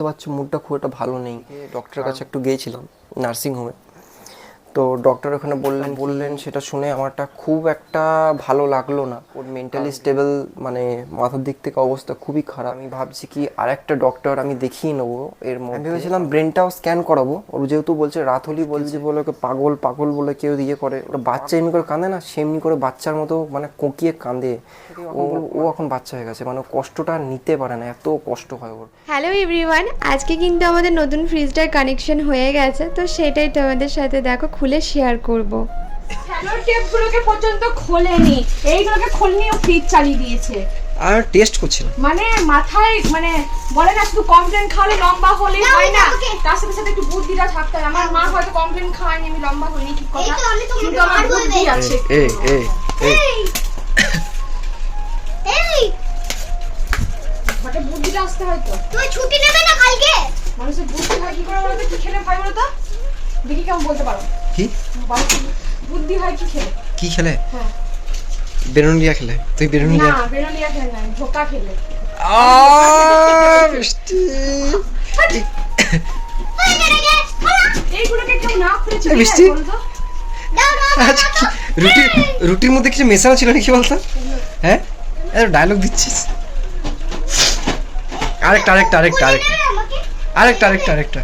বুঝতে পারছি মুডটা খুব একটা ভালো নেই। ডক্টরের কাছে একটু গিয়েছিলাম নার্সিং হোমে তো ডক্টর ওখানে বললেন বললেন সেটা শুনে আমারটা খুব একটা ভালো লাগল না। ওর মেন্টালি স্টেবল মানে মাথার দিক থেকে অবস্থা খুবই খারাপ। আমি ভাবছি কি আরেকটা ডক্টর আমি দেখিয়ে নেব। এর মধ্যে ভেবেছিলাম ব্রেনটাও স্ক্যান করাবো। ওর যেহেতু বলছে রাত হলেই বলছে বলে ওকে পাগল পাগল বলে কেউ ইয়ে করে। ওটা বাচ্চা এমনি করে কাঁদে না সেমনি করে বাচ্চার মতো মানে কোকিয়ে কাঁদে। ও ও এখন বাচ্চা হয়ে গেছে মানে ও কষ্টটা নিতে পারে না এত কষ্ট হয় ওর। হ্যালো এভরিওয়ান আজকে কিন্তু আমাদের নতুন ফ্রিজটার কানেকশন হয়ে গেছে তো সেটাই তোমাদের সাথে দেখো খুলে শেয়ার করব। স্যালো টেপগুলোকে পর্যন্ত খোলেনি। এইগুলোকে খোলেনি ও ফ্রিজ চালিয়ে দিয়েছে। আর টেস্ট করছি না। মানে মাথায় মানে বলে না শুধু কমপ্লেন খাওয়ালে লম্বা হলেই হয় না। তার সাথে সাথে একটু বুদ্ধিটা থাকতে হয় আমার মা হয়তো কমপ্লেন খাওয়ায়নি আমি লম্বা হইনি ঠিক কথা। কিন্তু আমার বুদ্ধি আছে। এই এই এই এই। মানে বুদ্ধিটা আসতে হয় তো তুই ছুটি নেবে না কালকে? মানুষের বুদ্ধি হয় কি করে বলতো কি খেলে হয় বলতো দেখি কেমন বলতে পারো। কি? বুদ্ধি হয় কি খেলে? কি খেলে? হ্যাঁ। বেরুনিয়া খেলে। তুই না বেরুনিয়া খেলে না ধোকা খেলে। মিষ্টি। চিবিয়ে মিষ্টি। কি? রুটি রুটির মধ্যে কিছু মেশানো ছিল নাকি বলতো? হ্যাঁ? ডায়লগ দিচ্ছিস। আরেকটা আরেকটা আরেকটা আরেকটা। আরেকটা আরেকটা আরেকটা।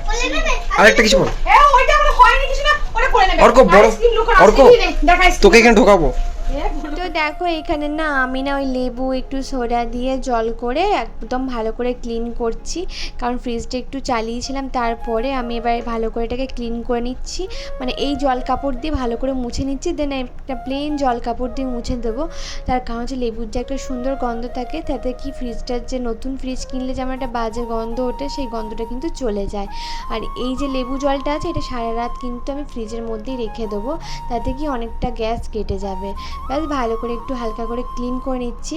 আরেকটা কিছু বল এ ওইটা আমার হয়নি কিছু না ওটা করে নেবে অর্ক, বড়- অর্ক। তোকে এখানে ঢোকাবো দেখো, এখানে না আমি না ওই লেবু একটু সোডা দিয়ে জল করে একদম ভালো করে ক্লিন করছি। কারণ ফ্রিজটা একটু চালিয়েছিলাম, তারপরে আমি এবার ভালো করে এটাকে ক্লিন করে নিচ্ছি। মানে এই জল কাপড় দিয়ে ভালো করে মুছে নিচ্ছি দেন একটা প্লেন জল কাপড় দিয়ে মুছে দেবো। তার কারণ হচ্ছে লেবুর যে একটা সুন্দর গন্ধ থাকে, তাতে কি ফ্রিজটার যে নতুন ফ্রিজ কিনলে যেমন একটা বাজে গন্ধ ওঠে, সেই গন্ধটা কিন্তু চলে যায়। আর এই যে লেবু জলটা আছে, এটা সারা রাত কিন্তু আমি ফ্রিজের মধ্যেই রেখে দেবো, তাতে কি অনেকটা গ্যাস কেটে যাবে। ব্যাস, ভালো করে একটু হালকা করে ক্লিন করে নিচ্ছি।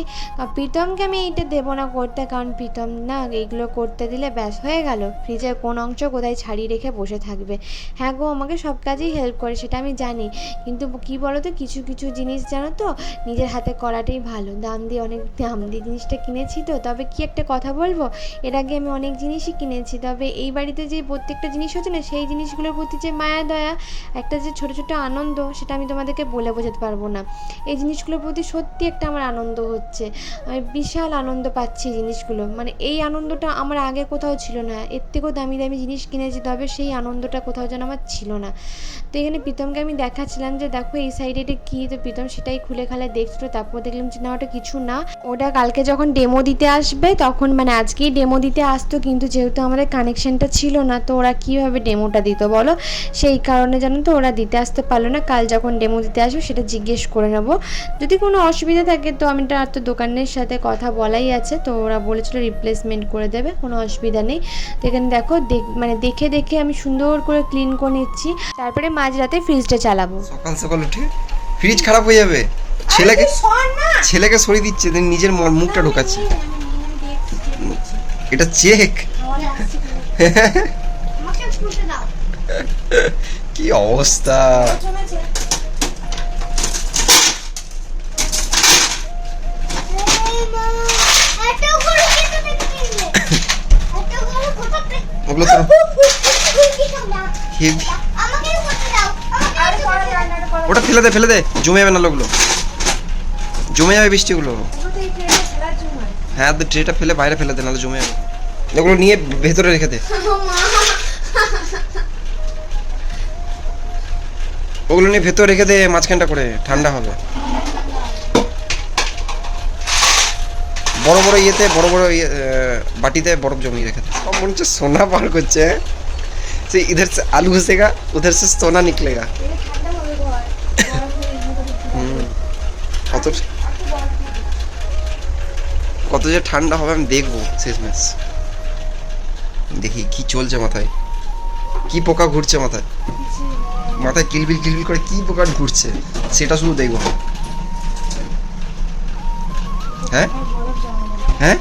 প্রীতমকে আমি এইটা দেবো না করতে, কারণ প্রীতম না এইগুলো করতে দিলে ব্যাস হয়ে গেল। ফ্রিজের কোন অংশ কোথায় ছাড়িয়ে রেখে বসে থাকবে। হ্যাঁ গো, আমাকে সব কাজেই হেল্প করে, সেটা আমি জানি। কিন্তু কি বলো তো কিছু কিছু জিনিস জানো তো, নিজের হাতে করাটাই ভালো। দাম দিয়ে অনেক, দাম দিয়ে জিনিসটা কিনেছি তো, তবে কি একটা কথা বলব? এর আগে আমি অনেক জিনিসই কিনেছি, তবে এই বাড়িতে যে প্রত্যেকটা জিনিস হচ্ছে না, সেই জিনিসগুলোর প্রতি যে মায়া, দয়া, একটা যে ছোট ছোট আনন্দ, সেটা আমি তোমাদেরকে বলে বোঝাতে পারব না। এই জিনিসগুলোর প্রতি সত্যি একটা আমার আনন্দ হচ্ছে। আমি বিশাল আনন্দ পাচ্ছি জিনিসগুলো। মানে এই আনন্দটা আমার আগে কোথাও ছিল না। এর থেকেও দামি দামি জিনিস কিনেছি, তবে সেই আনন্দটা কোথাও যেন আমার ছিল না। তো এখানে প্রীতমকে আমি দেখাচ্ছিলাম যে, দেখো, এই সাইডে এটা কী? তো প্রীতম সেটাই খুলে খালে, দেখছিল, তারপর দেখলাম যে, না, ওটা কিছু না। ওটা কালকে যখন ডেমো দিতে আসবে, তখন মানে আজকেই ডেমো দিতে আসতো, কিন্তু যেহেতু আমাদের কানেকশনটা ছিল না, তো ওরা কীভাবে ডেমোটা দিত বলো? সেই কারণে জানো তো ওরা দিতে আসতে পারল না। কাল যখন ডেমো দিতে আসবে, সেটা জিজ্ঞেস করে নেব। যদি কোনো অসুবিধা থাকে তো আমি আর তো দোকানের সাথে কথা বলাই আছে তো ওরা বলেছিল রিপ্লেসমেন্ট করে দেবে কোনো অসুবিধা নেই। তো এখানে দেখো দেখ- মানে দেখে দেখে আমি সুন্দর করে ক্লিন করে নিচ্ছি তারপরে মাঝরাতে ফ্রিজটা চালাবো। সকাল সকাল উঠে ফ্রিজ খারাপ হয়ে যাবে। ছেলেকে ছেলেকে সরিয়ে দিচ্ছে নিজের মুখটা ঢোকাচ্ছে। এটা চেক। আমাকে ছুটে দাও। কি অবস্থা এই মা এত বড় কেটে দেখতে এত বড় কোথা ওগুলো তো। হেভি ওটা ফেলে দে ফেলে দে। জমে যাবে না লোকগুলো। জমে যাবে বৃষ্টিগুলো। হ্যাঁ তো ট্রেটা ফেলে বাইরে ফেলে দে নাহলে জমে যাবে। ওগুলো নিয়ে ভেতরে রেখে দে। ওগুলো নিয়ে ভেতরে রেখে দে মাঝখানটা করে। ঠান্ডা হবে। বড় বড় ইয়েতে, বড় বড় ইয়ে বাটিতে বরফ জমিয়ে রেখে সব মনে হচ্ছে সোনা পার করছে হ্যাঁ? সে ইধার সে আলু ঘুষেগা উধার সে সোনা নিকলেগা। কত কত যে ঠান্ডা হবে আমি দেখব শেষমেশ। দেখি কি চলছে মাথায়। কি পোকা ঘুরছে মাথায়। মাথায় কিলবিল কিলবিল করে কি পোকা ঘুরছে, সেটা শুধু দেখব। হ্যাঁ? হ্যাঁ?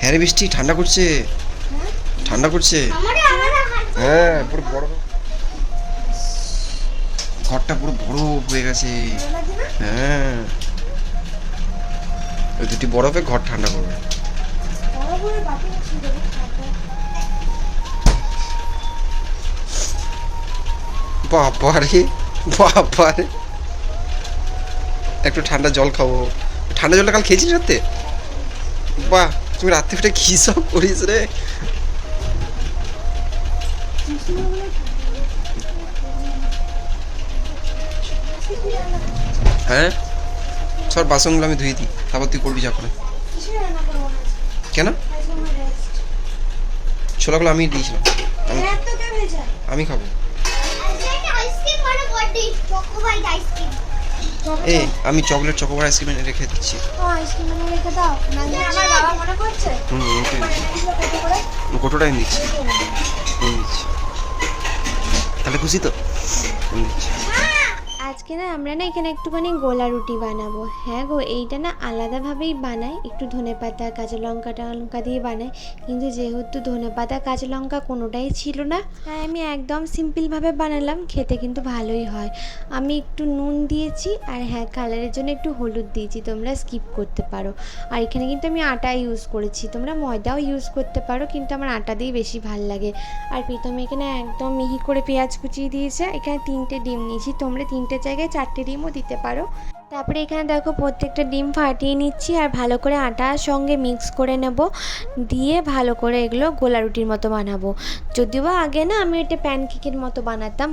হ্যাঁ বৃষ্টি, ঠান্ডা করছে। ঠান্ডা করছে। হ্যাঁ পুরো বড়। ঘরটা পুরো বড় হয়ে গেছে। হ্যাঁ। ওই দুটি বরফে ঘর ঠান্ডা করবে। বাবারে বাবারে। একটু ঠান্ডা জল খাব। ঠান্ডা জলটা কাল খেয়েছিস রাতে? বাহ তুমি রাত্রে ফিরে কি সব করিস রে? হ্যাঁ? সব বাসনগুলো আমি ধুয়ে দিই তারপর তুই করবি যা করে। কেন? ছোলাগুলো আমি দিয়েছিলাম। আমি আমি খাব। আইসক্রিম এ আমি চকলেট চকোবার আইসক্রিম এনে রেখে দিচ্ছি। আইসক্রিম রেখে দাও। আমার বাবা মনে করছে? হুম ওকে। দিচ্ছি? তাহলে খুশি তো? দিচ্ছি। আজকে না আমরা না এখানে একটুখানি গোলা রুটি বানাবো। হ্যাঁ গো, এইটা না আলাদাভাবেই বানাই। একটু ধনে পাতা, কাঁচা লঙ্কা লঙ্কা দিয়ে বানাই। কিন্তু যেহেতু ধনে পাতা, কাঁচা লঙ্কা কোনোটাই ছিল না, তাই আমি একদম সিম্পলভাবে বানালাম। খেতে কিন্তু ভালোই হয়। আমি একটু নুন দিয়েছি আর হ্যাঁ কালারের জন্য একটু হলুদ দিয়েছি। তোমরা স্কিপ করতে পারো। আর এখানে কিন্তু আমি আটা ইউজ করেছি। তোমরা ময়দাও ইউজ করতে পারো, কিন্তু আমার আটা দিয়েই বেশি ভালো লাগে। আর প্রীতম এখানে একদম মিহি করে পেঁয়াজ কুচিয়ে দিয়েছে। এখানে তিনটে ডিম নিয়েছি। তোমরা তিনটে জায়গায় চারটে ডিমও দিতে পারো। তারপরে এখানে দেখো প্রত্যেকটা ডিম ফাটিয়ে নিচ্ছি আর ভালো করে আটার সঙ্গে মিক্স করে নেব। দিয়ে ভালো করে এগুলো গোলা রুটির মতো বানাবো। যদিও বা আগে না আমি এটা প্যানকেকের মতো বানাতাম,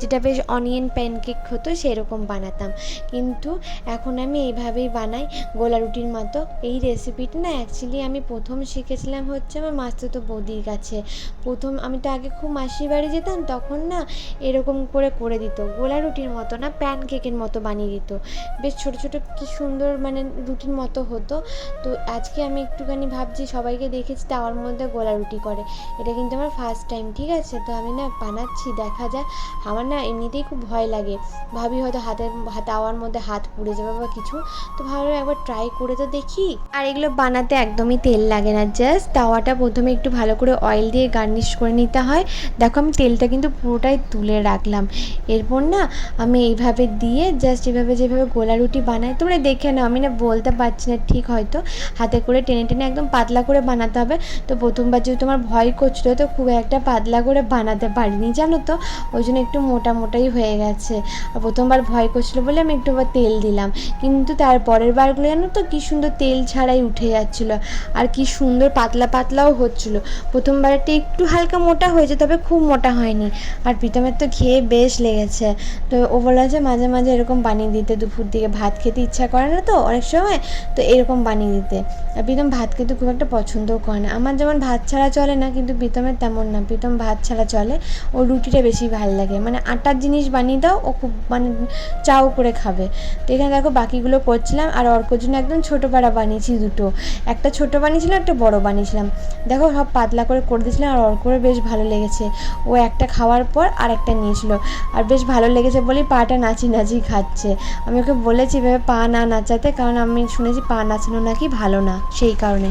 যেটা বেশ অনিয়ন প্যানকেক হতো সেরকম বানাতাম। কিন্তু এখন আমি এইভাবেই বানাই গোলা রুটির মতো। এই রেসিপিটা না অ্যাকচুয়ালি আমি প্রথম শিখেছিলাম হচ্ছে আমার মাস্তুতো বৌদির কাছে। প্রথম আমি তো আগে খুব মাসির বাড়ি যেতাম, তখন না এরকম করে করে দিত। গোলা রুটির মতো না প্যানকেকের মতো বানিয়ে দিত। বেশ ছোট ছোট কি সুন্দর মানে রুটির মতো হতো। তো আজকে আমি একটুখানি ভাবছি সবাইকে দেখেছি তাওয়ার মধ্যে গোলা রুটি করে। এটা কিন্তু আমার ফার্স্ট টাইম ঠিক আছে? তো আমি না বানাচ্ছি, দেখা যায় আমার না এমনিতেই খুব ভয় লাগে। ভাবি হয়তো হাতের তাওয়ার মধ্যে হাত পুড়ে যাবে বা কিছু। তো ভাবলাম একবার ট্রাই করে তো দেখি। আর এগুলো বানাতে একদমই তেল লাগে না জাস্ট তাওয়াটা প্রথমে একটু ভালো করে অয়েল দিয়ে গার্নিশ করে নিতে হয়। দেখো আমি তেলটা কিন্তু পুরোটাই তুলে রাখলাম। এরপর না আমি এইভাবে দিয়ে জাস্ট এভাবে যেভাবে গোলা রুটি বানাই। তোমরা দেখে নাও, আমি না বলতে পারছি না ঠিক হয়তো। হাতে করে টেনে টেনে একদম পাতলা করে বানাতে হবে। তো প্রথমবার যেহেতু আমার ভয় করছিল, তো খুব একটা পাতলা করে বানাতে পারিনি, জানো তো? ওই জন্য একটু মোটা মোটাই হয়ে গেছে। আর প্রথমবার ভয় করছিল বলে আমি একটু তেল দিলাম। কিন্তু তার পরের বারগুলো জানো তো, কী সুন্দর তেল ছাড়াই উঠে যাচ্ছিল। আর কি সুন্দর পাতলা পাতলাও হচ্ছিল। প্রথমবারটা একটু হালকা মোটা হয়েছে, তবে খুব মোটা হয়নি। আর প্রীতমের তো খেয়ে বেশ লেগেছে। তো ও বলা যে মাঝে মাঝে এরকম বানিয়ে দিতে দুপুর দিকে ভাত খেতে ইচ্ছা করে না তো অনেক সময়, তো এরকম বানিয়ে দিতে। আর প্রীতম ভাত খেতে খুব একটা পছন্দও করে না। আমার যেমন ভাত ছাড়া চলে না, কিন্তু প্রীতমের তেমন না। প্রীতম ভাত ছাড়া চলে, ও রুটিটা বেশি ভালো লাগে। মানে আটার জিনিস বানিয়ে দাও, ও খুব মানে চাও করে খাবে। তো এখানে দেখো বাকিগুলো করছিলাম, আর অর্কর জন্য একদম ছোটো পাড়া বানিয়েছি দুটো। একটা ছোটো বানিয়েছিলাম, একটা বড় বানিয়েছিলাম। দেখো সব পাতলা করে করে দিয়েছিলাম, আর অর্কর বেশ ভালো লেগেছে। ও একটা খাওয়ার পর আর একটা নিয়েছিল। আর বেশ ভালো লেগেছে বলেই পাটা নাচি নাচি খাচ্ছে। আমি ওকে বলেছি এভাবে পা না নাচাতে কারণ আমি শুনেছি পা নাচানো নাকি ভালো না সেই কারণে।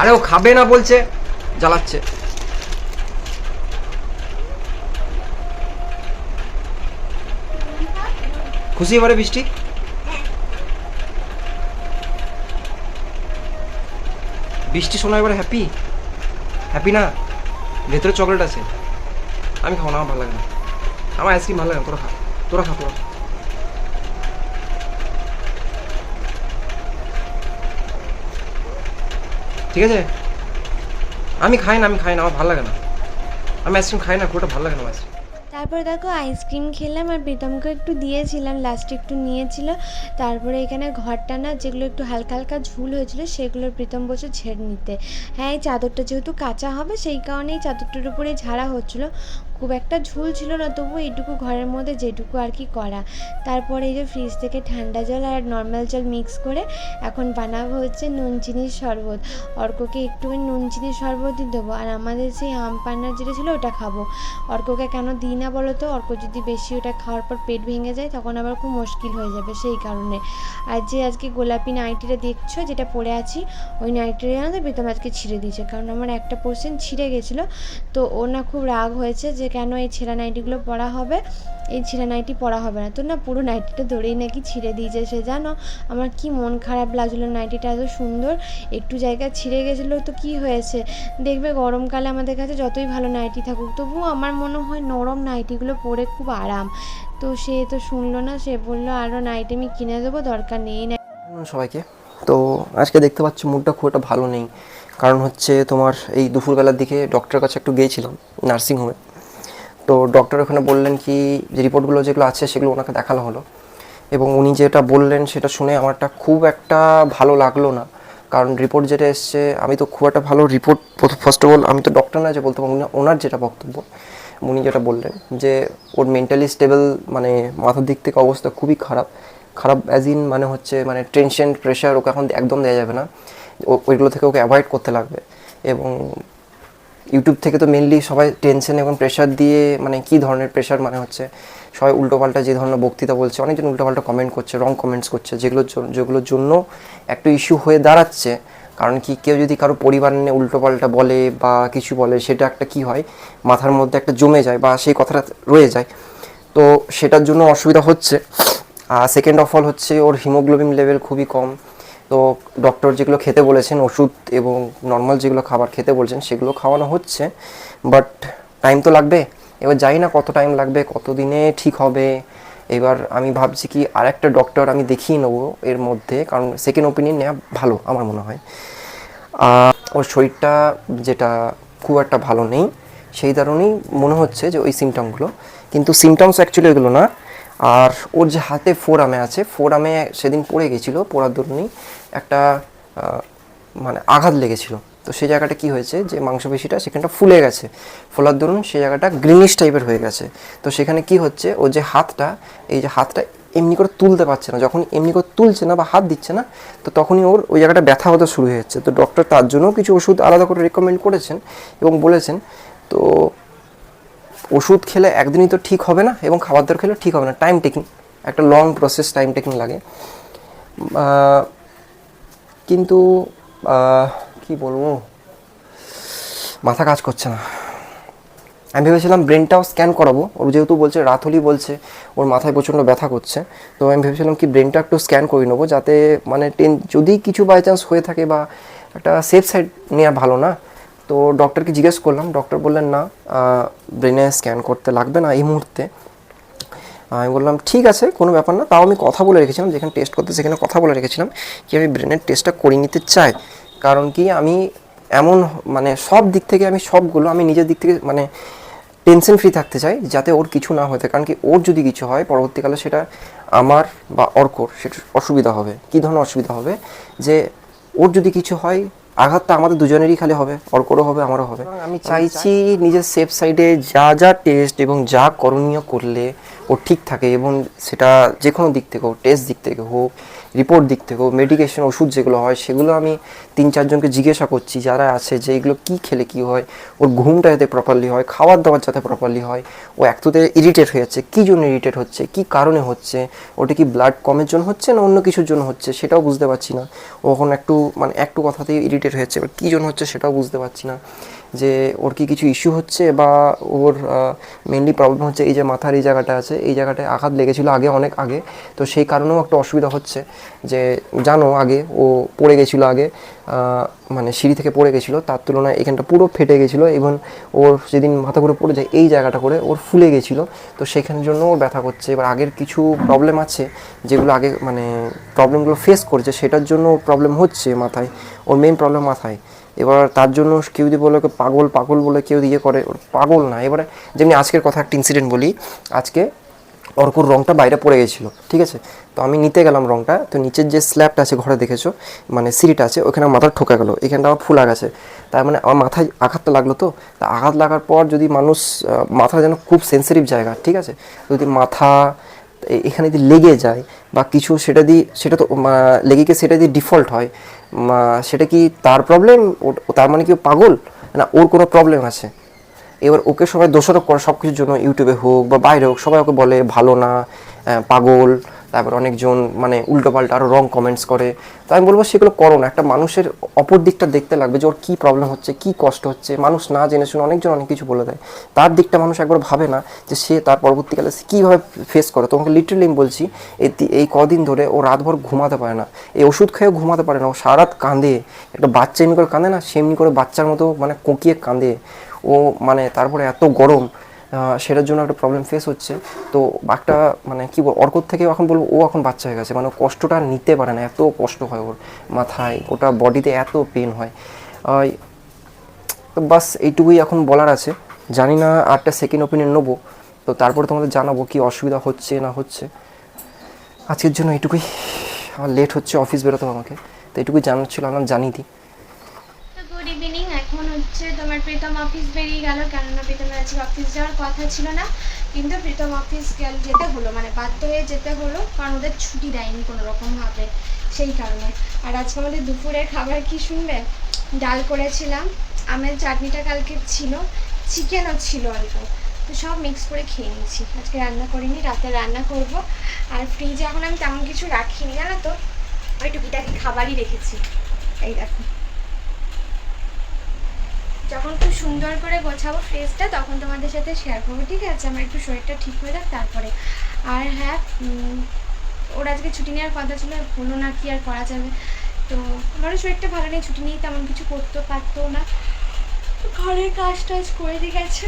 আরে ও খাবে না বলছে জ্বালাচ্ছে। খুশি এবারে বৃষ্টি? বৃষ্টি শোনা এবারে হ্যাপি হ্যাপি না? ভেতরে চকলেট আছে। আমি খাব না আমার ভালো লাগে না। আমার আইসক্রিম ভালো লাগে তোরা খা তোরা খা তোরা ঠিক আছে? আমি খাই না, আমি খাই না, আমার ভালো লাগে না। আমি আইসক্রিম খাই না খুব ভালো লাগে না আইসক্রিম। তারপরে দেখো আইসক্রিম খেলাম আর প্রীতমকে একটু দিয়েছিলাম লাস্টে একটু নিয়েছিল। তারপরে এখানে ঘরটা না, যেগুলো একটু হালকা হালকা ঝুল হয়েছিল, সেগুলো প্রীতম বসে ঝেড়ে নিতে। হ্যাঁ এই চাদরটা যেহেতু কাঁচা হবে, সেই কারণেই চাদরটার উপরে ঝাড়া হচ্ছিল। খুব একটা ঝুল ছিল না তবু এইটুকু ঘরের মধ্যে যেটুকু আর কি করা। তারপরে এই যে ফ্রিজ থেকে ঠান্ডা জল আর নর্মাল জল মিক্স করে এখন বানাবো হচ্ছে নুন, চিনির শরবত। অর্ককে একটুখানি নুন, চিনির শরবতই দেবো আর আমাদের সেই আম পান্নার যেটা ছিল ওটা খাব। অর্ককে কেন দিই না বলো তো? অর্ক যদি বেশি ওটা খাওয়ার পর পেট ভেঙে যায় তখন আবার খুব মুশকিল হয়ে যাবে সেই কারণে। আর যে আজকে গোলাপি নাইটিটা দেখছ যেটা পরে আছি, ওই নাইটিটা জানো তো প্রীতম আজকে ছিঁড়ে দিয়েছে। কারণ আমার একটা পোর্শন ছিঁড়ে গেছিল, তো ও না খুব রাগ হয়েছে যে কেন এই ছেঁড়া নাইটিগুলো পরা হবে? এই ছেঁড়া নাইটি পরা হবে না। তো না, পুরো নাইটিটা ধরেই নাকি ছিঁড়ে দিয়েছে সে, জানো? আমার কি মন খারাপ লাগছিল নাইটিটা এত সুন্দর। একটু জায়গা ছিঁড়ে গেছিল তো কি হয়েছে? দেখবে গরমকালে আমাদের কাছে যতই ভালো নাইটি থাকুক, তবুও আমার মনে হয় নরম নাইটিগুলো পরে খুব আরাম। তো সে তো শুনলো না, সে বলল আরও নাইটি আমি কিনে দেবো, দরকার নেই আফটারনুন সবাইকে। তো আজকে দেখতে পাচ্ছ মুডটা খুব একটা ভালো নেই। কারণ হচ্ছে তোমার এই দুপুরবেলার দিকে ডক্টরের কাছে একটু গিয়েছিলাম নার্সিংহোমে তো ডক্টর ওখানে বললেন কি, যে রিপোর্টগুলো যেগুলো আছে সেগুলো ওনাকে দেখানো হলো। এবং উনি যেটা বললেন সেটা শুনে আমারটা খুব একটা ভালো লাগল না। কারণ রিপোর্ট যেটা এসছে, আমি তো খুব একটা ভালো রিপোর্ট ফার্স্ট অফ অল আমি তো ডক্টর না যে বলতে পারব না ওনার যেটা বক্তব্য, উনি যেটা বললেন যে ওর মেন্টালি স্টেবল মানে মাথার দিক থেকে অবস্থা খুবই খারাপ। খারাপ অ্যাজ ইন মানে হচ্ছে মানে টেনশন প্রেশার ওকে এখন একদম দেওয়া যাবে না। ওইগুলো থেকে ওকে অ্যাভয়েড করতে লাগবে। এবং ইউটিউব থেকে তো মেনলি সবাই টেনশন এবং প্রেশার দিয়ে মানে কি ধরনের প্রেশার মানে হচ্ছে, সবাই উল্টোপাল্টা যে ধরনের বক্তৃতা বলছে, অনেকজন উল্টোপাল্টা কমেন্ট করছে রং কমেন্টস করছে, যেগুলোর যেগুলোর জন্য একটা ইস্যু হয়ে দাঁড়াচ্ছে। কারণ কি, কেউ যদি কারও পরিবার নিয়ে উল্টোপাল্টা বলে বা কিছু বলে, সেটা একটা কি হয়, মাথার মধ্যে একটা জমে যায় বা সেই কথাটা রয়ে যায়। তো সেটার জন্য অসুবিধা হচ্ছে। আর সেকেন্ড অফ অল হচ্ছে, ওর হিমোগ্লোবিন লেভেল খুবই কম। তো ডক্টর যেগুলো খেতে বলেছেন, ওষুধ এবং নর্মাল যেগুলো খাবার খেতে বলছেন, সেগুলো খাওয়ানো হচ্ছে। বাট টাইম তো লাগবে। এবার জানি না কত টাইম লাগবে, কত দিনে ঠিক হবে। এবার আমি ভাবছি কি আর একটা ডক্টর আমি দেখিয়ে নেব এর মধ্যে, কারণ সেকেন্ড ওপিনিয়ন নেওয়া ভালো আমার মনে হয়। আর ওর শরীরটা যেটা খুব একটা ভালো নেই, সেই কারণেই মনে হচ্ছে যে ওই সিমটমগুলো কিন্তু সিমটমস অ্যাকচুয়ালি এগুলো না। আর ওর যে হাতে ফোরামে আছে ফোরামে সেদিন পড়ে গেছিল, পড়ার দরুনই। একটা মানে আঘাত লেগেছিল। তো সেই জায়গাটা কি হয়েছে যে মাংসপেশিটা সেখানটা ফুলে গেছে। ফোলার দরুন সেই জায়গাটা গ্রিনিশ টাইপের হয়ে গেছে। তো সেখানে কি হচ্ছে, ও যে হাতটা, এই যে হাতটা এমনি করে তুলতে পারছে না, যখন এমনি করে তুলছে না বা হাত দিচ্ছে না, তো তখনই ওর ওই জায়গাটা ব্যথা হতে শুরু হয়ে যাচ্ছে। তো ডক্টর তার জন্যও কিছু ওষুধ আলাদা করে রেকমেন্ড করেছেন এবং বলেছেন, তো ওষুধ খেলে একদিনই তো ঠিক হবে না এবং খাবার দাবার খেলে ঠিক হবে না। টাইম টেকিং একটা লং প্রসেস টাইম টেকিং লাগে। কিন্তু কি বলব? মাথা কাজ করছে না। আমি ভেবেছিলাম ব্রেনটাও স্ক্যান করাবো। ওর যেহেতু বলছে রাত হলেই বলছে, ওর মাথায় প্রচণ্ড ব্যথা করছে। তো আমি ভেবেছিলাম কি ব্রেনটা একটু স্ক্যান করে নেব, যাতে মানে টেন যদি কিছু বাই চান্স হয়ে থাকে বা একটা সেফ সাইড নেওয়া ভালো না, তো ডক্টরকে জিজ্ঞেস করলাম। ডক্টর বললেন, না ব্রেনে স্ক্যান করতে লাগবে না এই মুহূর্তে। আমি বললাম ঠিক আছে কোনো ব্যাপার না। তাও আমি কথা বলে রেখেছিলাম যেখানে টেস্ট করতে সেখানে কথা বলে রেখেছিলাম কি আমি ব্রেনের টেস্টটা করে নিতে চাই। কারণ কি আমি এমন মানে সব দিক থেকে আমি সবগুলো আমি নিজের দিক থেকে মানে টেনশন ফ্রি থাকতে চাই যাতে ওর কিছু না হতে। কারণ কি ওর যদি কিছু হয় পরবর্তীকালে সেটা আমার বা অর্কর সেটা অসুবিধা হবে। কী ধরনের অসুবিধা হবে? যে ওর যদি কিছু হয় আঘাতটা আমাদের দুজনেরই খালি হবে অর্করও হবে আমারও হবে। আমি চাইছি নিজের সেফ সাইডে যা যা টেস্ট এবং যা করণীয় করলে ও ঠিক থাকে এবং সেটা যে কোনো দিক থেকে হোক টেস্ট দিক থেকে হোক রিপোর্ট দিক থেকে হোক মেডিকেশন ওষুধ যেগুলো হয়, সেগুলো আমি তিন চারজনকে জিজ্ঞাসা করছি, যারা আছে যে এগুলো কী খেলে কী হয়, ওর ঘুমটা যাতে প্রপারলি হয় খাবার দাবার যাতে প্রপারলি হয়, ও একতুতে ইরিটেট হয়ে যাচ্ছে, কী জন্য ইরিটেট হচ্ছে, কী কারণে হচ্ছে, ওটা কি ব্লাড কমের জন্য হচ্ছে না অন্য কিছুর জন্য হচ্ছে, সেটাও বুঝতে পারছি না। ও এখন একটু মানে একটু কথাতেই ইরিটেট হয়ে যাচ্ছে, এবার কী জন্য হচ্ছে সেটাও বুঝতে পারছি না। যে ওর কি কিছু ইস্যু হচ্ছে বা ওর মেনলি প্রবলেম হচ্ছে এই যে মাথার এই জায়গাটা আছে, এই জায়গাটায় আঘাত লেগেছিল আগে অনেক আগে। তো সেই কারণেও একটা অসুবিধা হচ্ছে যে জানো আগে ও পড়ে গেছিল আগে মানে সিঁড়ি থেকে পড়ে গেছিল, তার তুলনায় এখানটা পুরো ফেটে গেছিল এবং ওর যেদিন মাথা ঘুরে পড়ে যায় এই জায়গাটা করে ওর ফুলে গেছিল। তো সেখানের জন্য ওর ব্যথা করছে। এবার আগের কিছু প্রবলেম আছে যেগুলো আগে মানে প্রবলেমগুলো ফেস করছে, সেটার জন্য প্রবলেম হচ্ছে মাথায়। ওর মেন প্রবলেম মাথায়। এবার তার জন্য কেউ যদি বলে পাগল পাগল বলে কেউ ইয়ে করে পাগল না। এবারে যেমনি আজকের কথা একটা ইনসিডেন্ট বলি, আজকে অর্কুর রঙটা বাইরে পড়ে গেছিল, ঠিক আছে? তো আমি নিতে গেলাম রঙটা তো নিচের যে স্ল্যাবটা আছে ঘরে দেখেছ মানে সিঁড়িটা আছে, ওখানে আমার মাথা ঠোকা গেলো, এখানটা আমার ফুলা গেছে তার মানে আমার মাথায় আঘাতটা লাগল তো? তা আঘাত লাগার পর যদি মানুষ মাথা যেন খুব সেন্সিটিভ জায়গা, ঠিক আছে? যদি মাথা এখানে যদি লেগে যায় বা কিছু সেটা দিয়ে, সেটা তো লেগে গিয়ে সেটা দিয়ে ডিফল্ট হয় সেটা কি তার প্রবলেম তার মানে কি পাগল? না, ওর কোনো প্রবলেম আছে। এবার ওকে সবাই দোষারোপ করে সব কিছুর জন্য, ইউটিউবে হোক বা বাইরে হোক, সবাই ওকে বলে ভালো না পাগল। তারপর অনেকজন মানে উল্টোপাল্টা আরও রং কমেন্টস করে। তো আমি বলব সেগুলো করো না। একটা মানুষের অপর দিকটা দেখতে লাগবে যে ওর কী প্রবলেম হচ্ছে, কী কষ্ট হচ্ছে। মানুষ না জেনে শুনে অনেকজন অনেক কিছু বলে দেয়। তার দিকটা মানুষ একবার ভাবে না যে সে তার পরবর্তীকালে কীভাবে ফেস করে। তোমাকে লিটারেলি আমি বলছি, এই এই কদিন ধরে ও রাতভর ঘুমাতে পারে না। এই ওষুধ খেয়েও ঘুমাতে পারে না। ও সারা রাত কাঁদে। একটা বাচ্চা এমনি করে কাঁদে না, সেমনি করে বাচ্চার মতো মানে কোকিয়ে কাঁদে। ও মানে তারপরে এত গরম। সেটার জন্য একটা প্রবলেম ফেস হচ্ছে। তো একটা মানে কি বল অর্কর থেকে এখন বলব, ও এখন বাচ্চা হয়ে গেছে। মানে কষ্টটা নিতে পারে না, এত কষ্ট হয় ওর মাথায়। ওটা বডিতে এত পেন হয়। তো বাস এইটুকুই এখন বলার আছে। জানি না আটটা সেকেন্ড ওপিনিয়ন নেব। তো তারপরে তোমাদের জানাব কি অসুবিধা হচ্ছে না হচ্ছে। আজকের জন্য এইটুকুই। আমার লেট হচ্ছে অফিস বেরোতে আমাকে। তো এইটুকুই জানার ছিল আমার জানিয়ে দিই তো গুড ইভিনিং এখন হচ্ছে তোমার প্রীতম অফিস বেরিয়ে গেল, কেননা প্রীতমের আজকে অফিস যাওয়ার কথা ছিল না। কিন্তু প্রীতম অফিস গেল, যেতে হলো মানে বাধ্য হয়ে যেতে হলো, কারণ ওদের ছুটি দেয়নি কোনো রকমভাবে সেই কারণে। আর আজকে আমাদের দুপুরের খাবার কি শুনবে? ডাল করেছিলাম, আমের চাটনিটা কালকে ছিল, চিকেনও ছিল অল্প। তো সব মিক্স করে খেয়ে নিয়েছি। আজকে রান্না করিনি, রাতে রান্না করব। আর ফ্রিজে এখন আমি তেমন কিছু রাখিনি, জানো তো? ওই টুকিটাকি খাবারই রেখেছি। এই দেখো। যখন খুব সুন্দর করে গোছাবো ফ্রেজটা তখন তোমাদের সাথে শেয়ার করব, ঠিক আছে? আমার একটু শরীরটা ঠিক হয়ে যাক, তারপরে। আর হ্যাঁ ওর আজকে ছুটি নেওয়ার কথা ছিল হলো না কি আর করা যাবে। তো আমারও শরীরটা ভালো নেই, ছুটি নিয়ে তেমন কিছু করতেও পারতো না। ঘরের কাজ টাজ করে দিয়ে গেছে।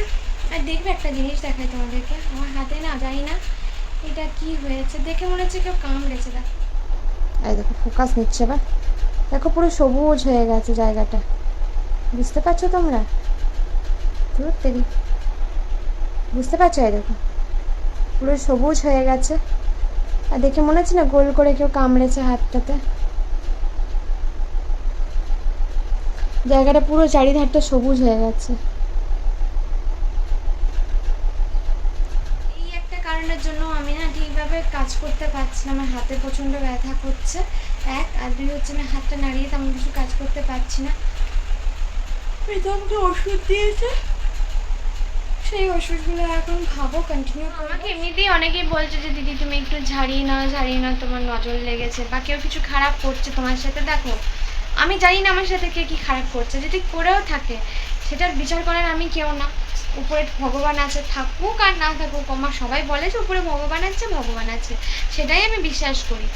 আর দেখবে একটা জিনিস দেখাই তোমাদেরকে, আমার হাতে না জানি না এটা কি হয়েছে, দেখে মনে হচ্ছে কেউ কামড়েছে, দেখো। এই দেখো ফোকাস নিচ্ছে বা দেখো পুরো সবুজ হয়ে গেছে জায়গাটা। বুঝতে পারছ তোমরা? ধুর তেরি বুঝতে পারছ এই দেখো? পুরো সবুজ হয়ে গেছে। আর দেখে মনে হচ্ছে না গোল করে কেউ কামড়েছে হাতটাতে? জায়গাটা পুরো চারিধারটা সবুজ হয়ে গেছে। এই একটা কারণের জন্য আমি না ঠিকভাবে কাজ করতে পারছি না। আমার হাতে প্রচণ্ড ব্যথা করছে। এক, আর দুই হচ্ছে আমি হাতটা নাড়িয়ে তেমন কিছু কাজ করতে পারছি না। প্রীতমকে ওষুধ দিয়েছে? সেই ওষুধগুলো এখন খাব কন্টিনিউ আমাকে এমনিতেই অনেকেই বলছে যে, দিদি, তুমি একটু ঝাড়িয়ে নাও ঝাড়িয়ে নাও, তোমার নজর লেগেছে বা কেউ কিছু খারাপ করছে তোমার সাথে। দেখো, আমি জানি না আমার সাথে কে কি খারাপ করছে, যদি করেও থাকে, সেটার বিচার করার আমি কেউ না। উপরে ভগবান আছে, থাকুক আর না থাকুক, আমার সবাই বলে যে, উপরে ভগবান আছে ভগবান আছে। সেটাই আমি বিশ্বাস করি।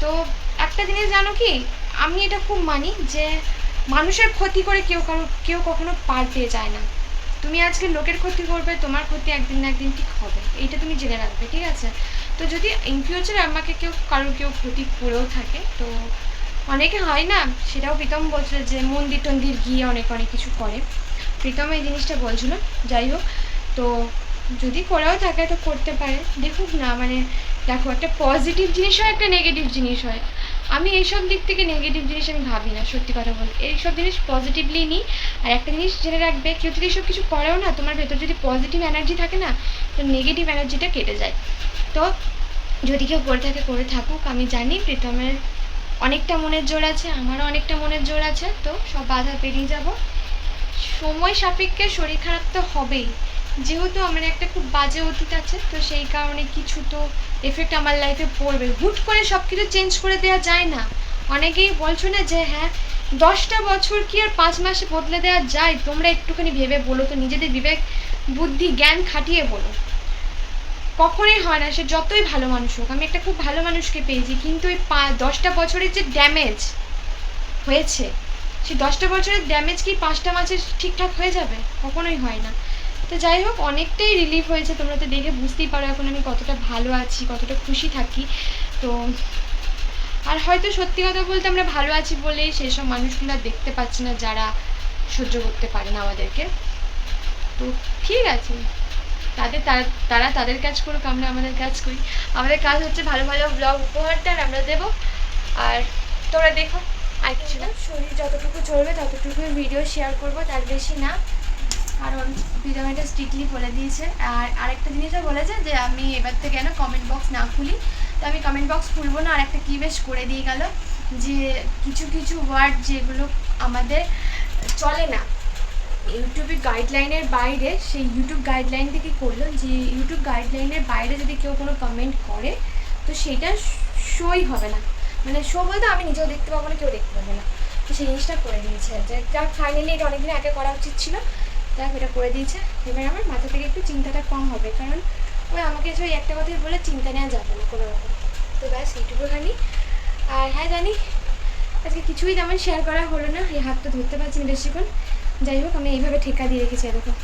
তো একটা জিনিস জানো কি, আমি এটা খুব মানি যে মানুষের ক্ষতি করে কেউ কারও কেউ কখনো পার পেয়ে যায় না। তুমি আজকে লোকের ক্ষতি করবে, তোমার ক্ষতি একদিন না একদিন ঠিক হবে। এইটা তুমি জেনে রাখবে, ঠিক আছে? তো যদি ইন ফিউচার আমাকে কেউ কারোর কেউ ক্ষতি করেও থাকে, তো অনেকে হয় না, সেটাও প্রীতম বলছিল যে মন্দির টন্দির গিয়ে অনেক অনেক কিছু করে। প্রীতম এই জিনিসটা বলছিল, যাই হোক, তো যদি করেও থাকে তো করতে পারে। দেখুক না মানে দেখো একটা পজিটিভ জিনিস হয় একটা নেগেটিভ জিনিস হয়। আমি এইসব দিক থেকে নেগেটিভ জিনিস আমি ভাবি না, সত্যি কথা বলতে এইসব জিনিস পজিটিভলি নিই আর একটা জিনিস জেনে রাখবে, কেউ যদি এইসব কিছু করেও না, তোমার ভেতর যদি পজিটিভ এনার্জি থাকে না, তো নেগেটিভ এনার্জিটা কেটে যায়। তো যদি কেউ করে থাকে, করে থাকুক, আমি জানি প্রীতমের অনেকটা মনের জোর আছে, আমারও অনেকটা মনের জোর আছে, তো সব বাধা পেরিয়ে যাব। সময় সাপেক্ষে শরীর খারাপ তো হবেই। যেহেতু আমার একটা খুব বাজে অতীত আছে, তো সেই কারণে কিছু তো এফেক্ট আমার লাইফে পড়বে। হুট করে সব কিছু চেঞ্জ করে দেওয়া যায় না। অনেকেই বলছো না যে হ্যাঁ দশটা বছর কি আর পাঁচ মাসে বদলে দেওয়া যায়? তোমরা একটুখানি ভেবে বলো তো, নিজেদের বিবেক, বুদ্ধি, জ্ঞান খাটিয়ে বলো। কখনোই হয় না, সে যতই ভালো মানুষ হোক। আমি একটা খুব ভালো মানুষকে পেয়েছি, কিন্তু ওই পা, দশটা বছরের যে ড্যামেজ হয়েছে, সেই দশটা বছরের ড্যামেজ কি পাঁচটা মাসে ঠিকঠাক হয়ে যাবে? কখনোই হয় না। তো যাই হোক, অনেকটাই রিলিফ হয়েছে। তোমরা তো দেখে বুঝতেই পারো এখন আমি কতটা ভালো আছি, কতটা খুশি থাকি। তো আর হয়তো সত্যি কথা বলতে আমরা ভালো আছি বলেই সেসব মানুষগুলো দেখতে পাচ্ছি না যারা সহ্য করতে পারে না আমাদেরকে। তো ঠিক আছে। তাদের তারা তাদের কাজ করুক, আমরা আমাদের কাজ করি। আমাদের কাজ হচ্ছে ভালো ভালো ব্লগ উপহার দেন আমরা দেবো। আর তোরা দেখো, আর কিছু না। শরীর যতটুকু চলবে ততটুকু ভিডিও শেয়ার করব, তার বেশি না। কারণ পিরামিডটা স্ট্রিক্টলি বলে দিয়েছে। আর আরেকটা জিনিসও বলেছে যে, আমি এবার থেকে যেন কমেন্ট বক্স না খুলি। তো আমি কমেন্ট বক্স খুলবো না আর একটা কি বেশ করে দিয়ে গেল যে, কিছু কিছু ওয়ার্ড যেগুলো আমাদের চলে না। ইউটিউবের গাইডলাইনের বাইরে, সেই ইউটিউব গাইডলাইন থেকে করল যে ইউটিউব গাইডলাইনের বাইরে যদি কেউ কোনো কমেন্ট করে, তো সেটা শোই হবে না। মানে শো বলতে আমি নিজেও দেখতে পাবো না, কেউ দেখতে পাবে না। তো সেই জিনিসটা করে দিয়েছে। যে যাক ফাইনালি এটা অনেকদিন আগে করা উচিত ছিল। যাক এটা করে দিয়েছে। এবার আমার মাথা থেকে একটু চিন্তাটা কম হবে, কারণ ওই আমাকে এসে ওই একটা কথাই বলে, চিন্তা নেওয়া যাবে না কোনো রকম। তো ব্যাস, এইটুকু এইটুকুখানি আর হ্যাঁ জানি, আজকে কিছুই তেমন শেয়ার করা হলো না। এই হাতটা ধরতে পারছি না বেশিক্ষণ। যাই হোক, আমি এইভাবে ঠেকা দিয়ে রেখেছি এরকম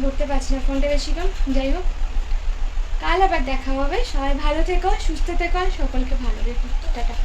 ধরতে পারছি না ফোনটা বেশিক্ষণ। যাই হোক, কাল আবার দেখা হবে। সবাই ভালো থেকো, সুস্থ থেকো সকলকে ভালো রেখো। টাটা।